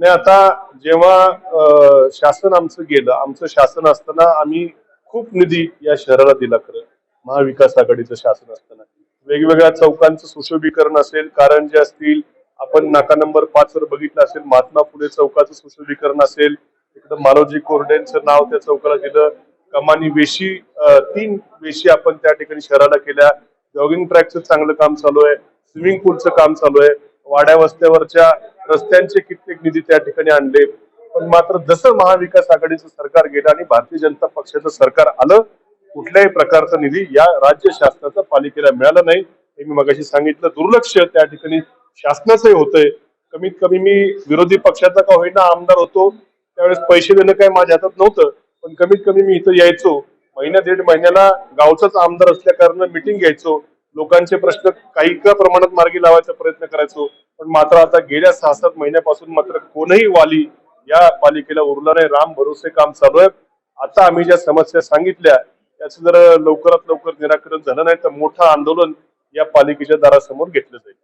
नाही आता जेव्हा शासन आमचं गेलं आमचं शासन असताना आम्ही खूप निधी या शहराला दिला खरं. महाविकास आघाडीचं शासन असताना. वेगवेगळ्या चौकांचं सुशोभीकरण असेल कारण जे असतील आपण नाका नंबर पाच वर बघितलं असेल महात्मा फुले चौकाचं सुशोभीकरण असेल इकडं मालोजी कोरडेंचं नाव त्या चौकाला दिलं कमानी वेशी तीन वेशी आपण त्या ठिकाणी शहराला केल्या. जॉगिंग ट्रॅकचं चांगलं काम चालू आहे स्विमिंग पूलचं काम चालू आहे. वाड्या वस्त्यावरच्या रस्त्यांचे कित्येक निधी त्या ठिकाणी आणले. पण मात्र जसं महाविकास आघाडीचं सरकार गेलं आणि भारतीय जनता पक्षाचं सरकार आलं कुठल्याही प्रकारचा निधी या राज्य शासनाचा पालिकेला मिळाला नाही. हे मी मगाशी सांगितलं. दुर्लक्ष त्या ठिकाणी शासनाचंही होतंय. कमीत कमी मी विरोधी पक्षाचा का होईना आमदार होतो. त्यावेळेस पैसे देणं काही माझ्या हातात नव्हतं. पण कमीत कमी मी इथं यायचो. महिन्या दीड महिन्याला गावचाच आमदार असल्या कारण मिटिंग घ्यायचो. लोकांचे प्रश्न काही का प्रमाणात मार्गी लावायचा प्रयत्न करायचो? पण मात्र आता गेल्या सहा सात महिन्यापासून मात्र कोणही वाली या पालिकेला उरला नाही. राम भरोसे काम चालू आहे आता आम्ही ज्या समस्या सांगितल्या त्याचं जर लवकरात लवकर निराकरण झालं नाही तर मोठं आंदोलन या पालिकेच्या दारासमोर घेतलं जाईल.